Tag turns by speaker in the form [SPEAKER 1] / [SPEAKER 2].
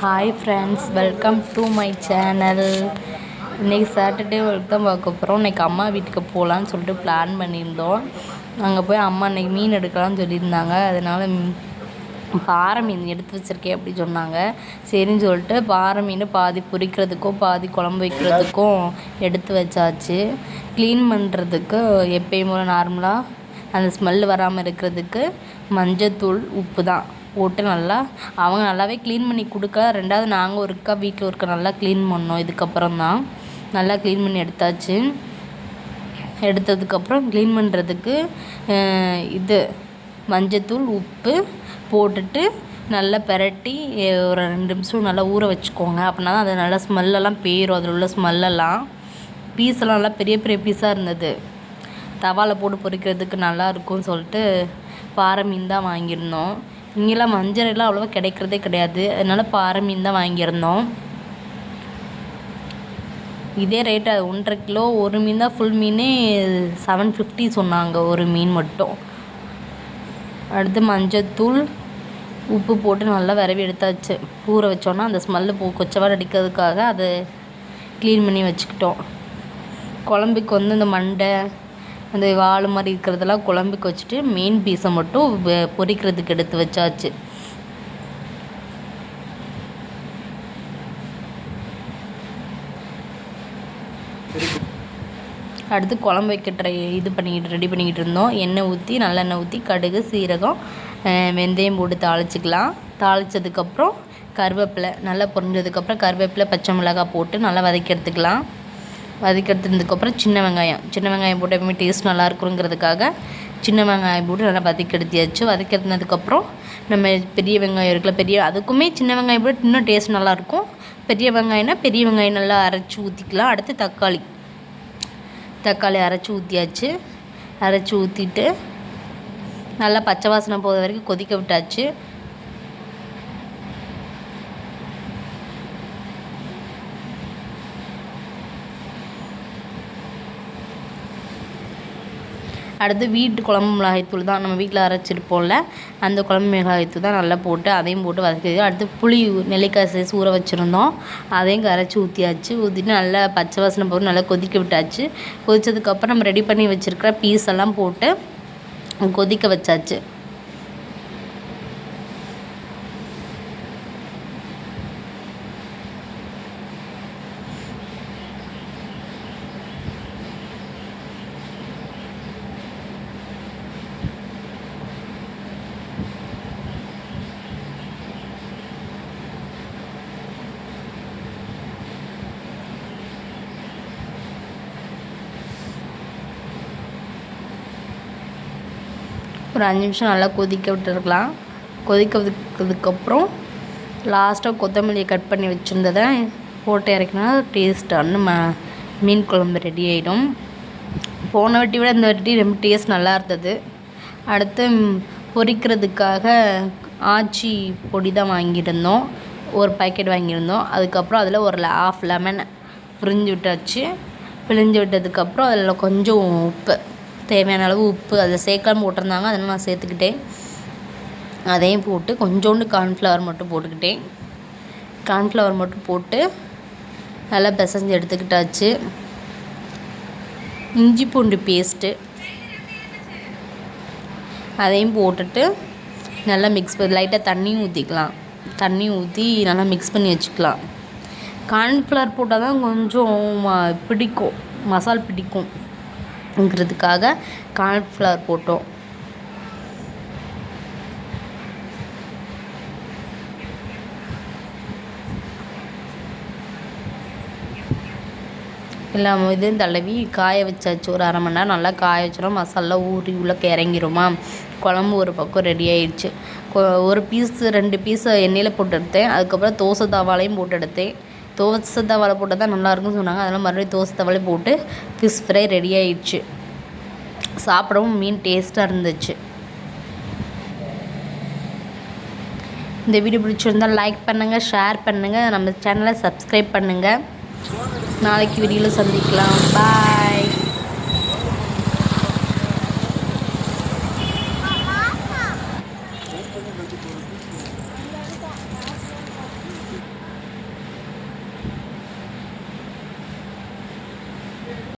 [SPEAKER 1] Hi friends welcome to my channel இன்றைக்கி Saturday work தான் பார்க்க போகிறோம் இன்றைக்கி அம்மா வீட்டுக்கு போகலான்னு சொல்லிட்டு பிளான் பண்ணியிருந்தோம். அங்கே போய் அம்மா இன்றைக்கி மீன் எடுக்கலாம்னு சொல்லியிருந்தாங்க. அதனால் பாறை மீன் எடுத்து வச்சுருக்கேன் அப்படி சொன்னாங்க. சரின்னு சொல்லிட்டு பாறை மீன் பாதி பொரிக்கிறதுக்கும் பாதி குழம்பு வைக்கிறதுக்கும் எடுத்து வச்சாச்சு. க்ளீன் பண்ணுறதுக்கு எப்பயும் போல் நார்மலாக அந்த ஸ்மெல் வராமல் இருக்கிறதுக்கு மஞ்சத்தூள் உப்பு தான். போட்டு நல்லா அவங்க நல்லாவே க்ளீன் பண்ணி கொடுக்க ரெண்டாவது நாங்கள் ஒருக்கா வீட்டில் ஒருக்கா நல்லா க்ளீன் பண்ணோம். இதுக்கப்புறம் தான் நல்லா க்ளீன் பண்ணி எடுத்தாச்சு. எடுத்ததுக்கப்புறம் க்ளீன் பண்ணுறதுக்கு இது மஞ்சத்தூள் உப்பு போட்டுட்டு நல்லா பெரட்டி ஒரு ரெண்டு நிமிஷம் நல்லா ஊற வச்சுக்கோங்க. அப்படின்னா தான் அது நல்லா ஸ்மெல்லெல்லாம் போயிடும் அதில் உள்ள ஸ்மெல்லெல்லாம் பீஸெல்லாம் நல்லா பெரிய பெரிய பீஸாக இருந்தது. தவாவில் போட்டு பொரிக்கிறதுக்கு நல்லா இருக்கும்னு சொல்லிட்டு பாறை மீன் தான் வாங்கியிருந்தோம். இங்கெல்லாம் மஞ்சள் எல்லாம் அவ்வளோவா கிடைக்கிறதே கிடையாது. அதனால் பாறை மீன் தான் வாங்கியிருந்தோம். இதே ரேட்டு ஒன்றரை கிலோ ஒரு மீன் தான் ஃபுல் மீனே செவன் ஃபிஃப்டி சொன்னாங்க ஒரு மீன் மட்டும். அடுத்து மஞ்சத்தூள் உப்பு போட்டு நல்லா விரவி எடுத்தாச்சு. ஊற வச்சோன்னா அந்த ஸ்மெல்லு போ கொச்சவாடு அடிக்கிறதுக்காக அதை க்ளீன் பண்ணி வச்சுக்கிட்டோம். குழம்புக்கு வந்து இந்த மண்டை அந்த வாழை மாதிரி இருக்கிறதெல்லாம் குழம்புக்கு வச்சுட்டு மீன் பீஸை மட்டும் பொரிக்கிறதுக்கு எடுத்து வச்சாச்சு. அடுத்து குழம்பு வைக்க ட்ரை இது பண்ணிக்கிட்டு ரெடி பண்ணிக்கிட்டு இருந்தோம். எண்ணெய் ஊற்றி நல்லெண்ணெய் ஊற்றி கடுகு சீரகம் வெந்தயம் போட்டு தாளிச்சிக்கலாம். தாளித்ததுக்கப்புறம் கருவேப்பிலை நல்லா பொரிஞ்சதுக்கப்புறம் கருவேப்பிலை பச்சை மிளகாய் போட்டு நல்லா வதக்கி எடுத்துக்கலாம். வதக்கிறதுக்கப்புறம் சின்ன வெங்காயம். சின்ன வெங்காயம் போட்டு எப்பவுமே டேஸ்ட் நல்லா இருக்குங்கிறதுக்காக சின்ன வெங்காயம் போட்டு நல்லா வதக்கி எடுத்தியாச்சு நம்ம பெரிய வெங்காயம் இருக்குல்ல பெரிய அதுக்குமே சின்ன வெங்காயம் போட்டு இன்னும் டேஸ்ட் நல்லாயிருக்கும் பெரிய வெங்காயம்னா பெரிய வெங்காயம் நல்லா அரைச்சி ஊற்றிக்கலாம் அடுத்து தக்காளி. தக்காளி அரைச்சி ஊற்றியாச்சு அரைச்சி ஊற்றிட்டு நல்லா பச்சை வாசனை போகிற வரைக்கும் கொதிக்க விட்டாச்சு. அடுத்து வீட்டு குழம்பு மிளகாய்த்தூள் தான் நம்ம வீட்டில் அரைச்சிருப்போம்ல அந்த குழம்பு மிளகாய்த்தூள் தான் நல்லா போட்டு அதையும் போட்டு வதக்கி அடுத்து புளி நெல்லிக்காய் சைஸ் ஊற வச்சுருந்தோம். அதையும் கரைச்சி ஊற்றியாச்சு ஊற்றிட்டு நல்லா பச்சை வாசனை போட்டு நல்லா கொதிக்க விட்டாச்சு. கொதித்ததுக்கப்புறம் நம்ம ரெடி பண்ணி வச்சுருக்கிற பீஸ் எல்லாம் போட்டு கொதிக்க வச்சாச்சு. ஒரு அஞ்சு நிமிஷம் நல்லா கொதிக்க விட்டுருக்கலாம். கொதிக்க விட்டதுக்கப்புறம் லாஸ்ட்டாக கொத்தமல்லியை கட் பண்ணி வச்சுருந்ததை போட்டு இறக்கினா டேஸ்ட்டானு ம மீன் குழம்பு ரெடி ஆகிடும் போன வாட்டி விட இந்த வாட்டி ரொம்ப டேஸ்ட் நல்லா இருந்தது. அடுத்து பொரிக்கிறதுக்காக ஆச்சி பொடி தான் வாங்கியிருந்தோம். ஒரு பாக்கெட் வாங்கியிருந்தோம். அதுக்கப்புறம் அதில் ஒரு ஆஃப் லெமன் பிரிஞ்சு விட்டாச்சு. பிழிஞ்சு விட்டதுக்கப்புறம் அதில் கொஞ்சம் உப்பு. தேவையான அளவு உப்பு அதில் சேர்க்காமல் போட்டிருந்தாங்க அதனால் நான் சேர்த்துக்கிட்டேன். அதையும் போட்டு கொஞ்சோண்டு கார்ன்ஃப்ளவர் மட்டும் போட்டுக்கிட்டேன். கார்ன்ஃப்ளவர் மட்டும் போட்டு நல்லா பிசைஞ்சு எடுத்துக்கிட்டாச்சு. இஞ்சி பூண்டு பேஸ்ட்டு அதையும் போட்டுட்டு நல்லா மிக்ஸ் பண்ணி லைட்டாக தண்ணியும் ஊற்றிக்கலாம் தண்ணி ஊற்றி நல்லா மிக்ஸ் பண்ணி வச்சுக்கலாம். கார்ன்ஃப்ளவர் போட்டால் தான் கொஞ்சம் பிடிக்கும். மசால் பிடிக்கும். ங்கிறதுக்காக கார்ன்ஃப்ளவர் போட்டோம். எல்லா இதையும் தடவி காய வச்சாச்சு. ஒரு அரை மணி நேரம் நல்லா காய வச்சிடும் மசாலா ஊறி உள்ளே இறங்கிருமா குழம்பு ஒரு பக்கம் ரெடி ஆயிடுச்சு. ஒரு பீஸ் ரெண்டு பீஸ் எண்ணெயில் போட்டு எடுத்தேன். அதுக்கப்புறம் தோசை தாவாலையும் போட்டு எடுத்தேன். தோசை தவாலை போட்டால் தான் நல்லாயிருக்கும்னு சொன்னாங்க. அதனால் மறுபடியும் தோசை தவாலே போட்டு ஃபிஷ் ஃப்ரை ரெடி ஆயிடுச்சு. சாப்பிடவும் மீன் டேஸ்ட்டாக இருந்துச்சு. இந்த வீடியோ பிடிச்சிருந்தால் லைக் பண்ணுங்கள் ஷேர் பண்ணுங்கள் நம்ம சேனலை சப்ஸ்கிரைப் பண்ணுங்கள் நாளைக்கு வீடியோவில் சந்திக்கலாம். பாய்